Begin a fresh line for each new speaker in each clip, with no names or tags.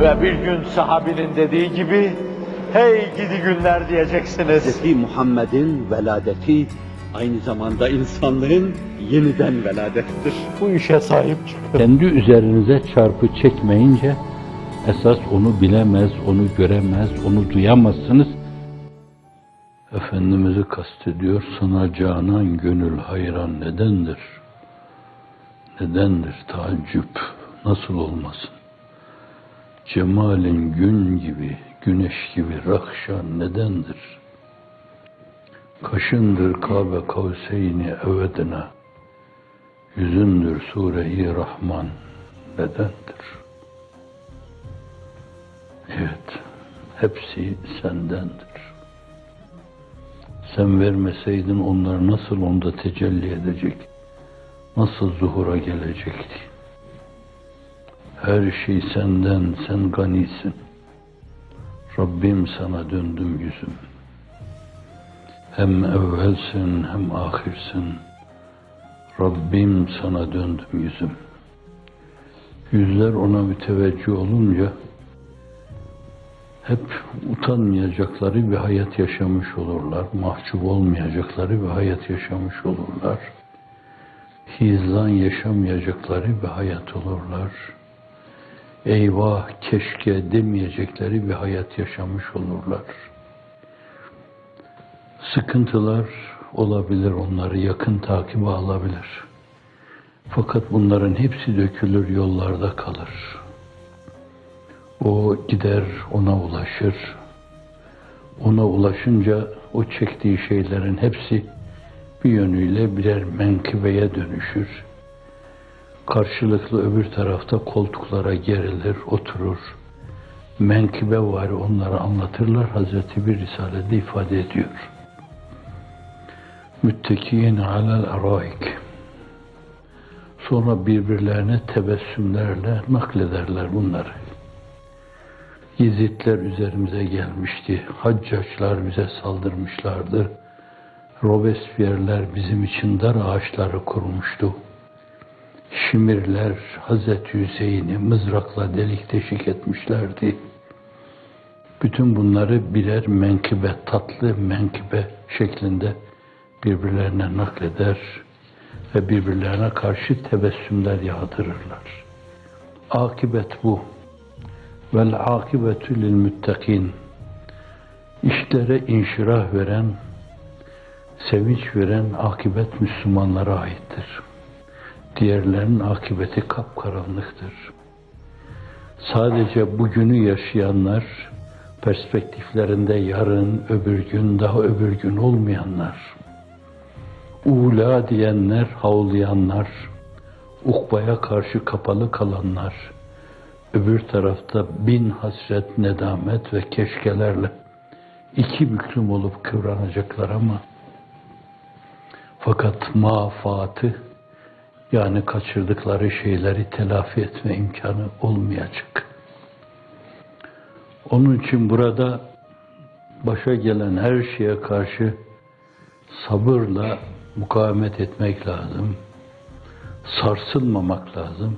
Ve bir gün sahabinin dediği gibi, hey gidi günler diyeceksiniz.
Hz. Muhammed'in veladeti aynı zamanda insanlığın yeniden veladettir.
Bu işe sahip çıkın.
Kendi üzerinize çarpı çekmeyince esas onu bilemez, onu göremez, onu duyamazsınız. Efendimiz'i kastediyor, sana canan gönül hayran nedendir? Nedendir tacip, nasıl olmasın? Cemalin gün gibi, güneş gibi rahşan nedendir? Kaşındır Kabe kavseyni evedine, yüzündür Sure-i Rahman nedendir? Evet, hepsi sendendir. Sen vermeseydin onlar nasıl onda tecelli edecek, nasıl zuhura gelecekti? Her şey senden, sen ganisin. Rabbim sana döndüm yüzüm. Hem evvelsin hem ahirsin. Rabbim sana döndüm yüzüm. Yüzler ona müteveccih olunca hep utanmayacakları bir hayat yaşamış olurlar. Mahcup olmayacakları bir hayat yaşamış olurlar. Hizlan yaşamayacakları bir hayat olurlar. Eyvah keşke demeyecekleri bir hayat yaşamış olurlar. Sıkıntılar olabilir, onları yakın takibe alabilir. Fakat bunların hepsi dökülür, yollarda kalır. O gider, ona ulaşır. Ona ulaşınca o çektiği şeylerin hepsi bir yönüyle birer menkıbeye dönüşür. Karşılıklı öbür tarafta koltuklara gerilir, oturur. Menkıbe var onları anlatırlar. Hazreti bir Risalede ifade ediyor. Müttekiyin alel araik. Sonra birbirlerine tebessümlerle naklederler bunları. Yezidler üzerimize gelmişti. Haccaçlar bize saldırmışlardı. Robespierre'ler bizim için dar ağaçları kurmuştu. Şimirler Hazreti Hüseyin'i mızrakla delik deşik etmişlerdi. Bütün bunları birer menkıbe, tatlı menkıbe şeklinde birbirlerine nakleder ve birbirlerine karşı tebessümler yağdırırlar. Akibet bu. Vel akibetü lil müttakin. İşlere inşirah veren, sevinç veren akibet Müslümanlara aittir. Diğerlerinin akibeti kapkaranlıktır. Sadece bugünü yaşayanlar, perspektiflerinde yarın, öbür gün, daha öbür gün olmayanlar, ula diyenler, havlayanlar, ukbaya karşı kapalı kalanlar, öbür tarafta bin hasret, nedamet ve keşkelerle iki büklüm olup kıvranacaklar ama fakat mafatı yani kaçırdıkları şeyleri telafi etme imkanı olmayacak. Onun için burada başa gelen her şeye karşı sabırla mukavemet etmek lazım. Sarsılmamak lazım.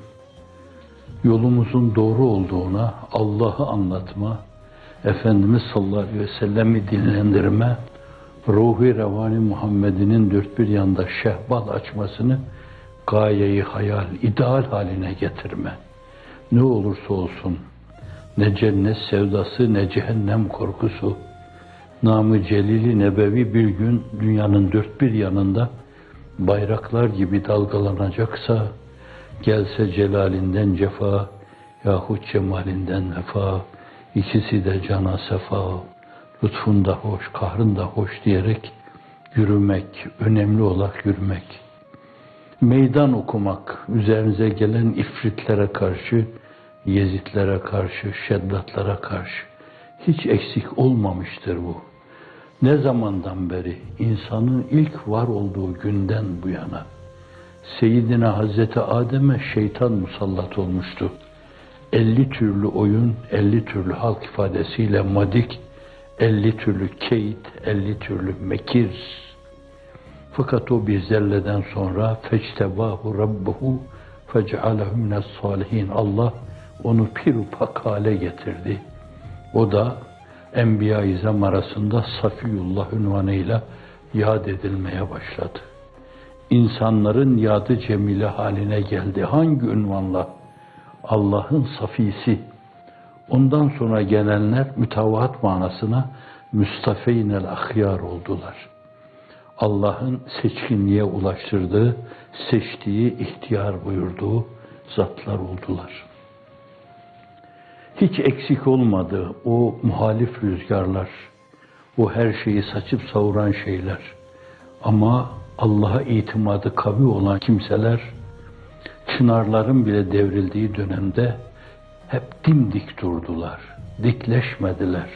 Yolumuzun doğru olduğuna Allah'ı anlatma, Efendimiz sallallahu aleyhi ve sellem'i dinlendirme, ruhi revani Muhammed'inin dört bir yanda şehbal açmasını gayeyi hayal, ideal haline getirme. Ne olursa olsun, ne cennet sevdası ne cehennem korkusu, namı celili nebevi bir gün dünyanın dört bir yanında bayraklar gibi dalgalanacaksa, gelse celalinden cefa, yahut cemalinden vefa, ikisi de cana sefa, lütfunda hoş, kahrında hoş diyerek yürümek, önemli olarak yürümek. Meydan okumak, üzerinize gelen ifritlere karşı, yezitlere karşı, şeddatlara karşı hiç eksik olmamıştır bu. Ne zamandan beri insanın ilk var olduğu günden bu yana Seyyidina Hazreti Adem'e şeytan musallat olmuştu. 50 türlü oyun, 50 türlü halk ifadesiyle madik, 50 türlü keyit, 50 türlü mekir. Fakat o bir zelleden sonra fectebahu rabbuhu fecealehu mines salihin. Allah onu pirupak hale getirdi. O da Enbiya-i İzam arasında Safiyullah ünvanıyla yad edilmeye başladı. İnsanların yadı cemile haline geldi. Hangi ünvanla? Allah'ın safisi. Ondan sonra gelenler mütevahat manasına müstafeynel ahyar oldular. Allah'ın seçkinliğe ulaştırdığı, seçtiği, ihtiyar buyurduğu zatlar oldular. Hiç eksik olmadı o muhalif rüzgarlar, o her şeyi saçıp savuran şeyler. Ama Allah'a itimadı kavi olan kimseler, çınarların bile devrildiği dönemde hep dimdik durdular, dikleşmediler.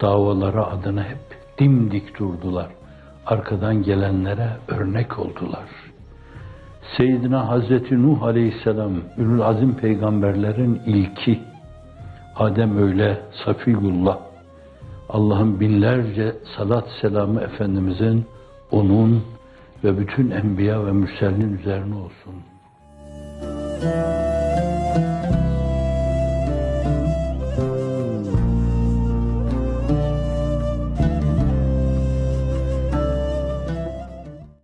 Davaları adına hep dimdik durdular. Arkadan gelenlere örnek oldular. Seyyidina Hazreti Nuh Aleyhisselam, Ülül Azim peygamberlerin ilki, Adem öyle, Safiyullah, Allah'ın binlerce salat selamı Efendimizin, onun ve bütün enbiya ve mürselin üzerine olsun.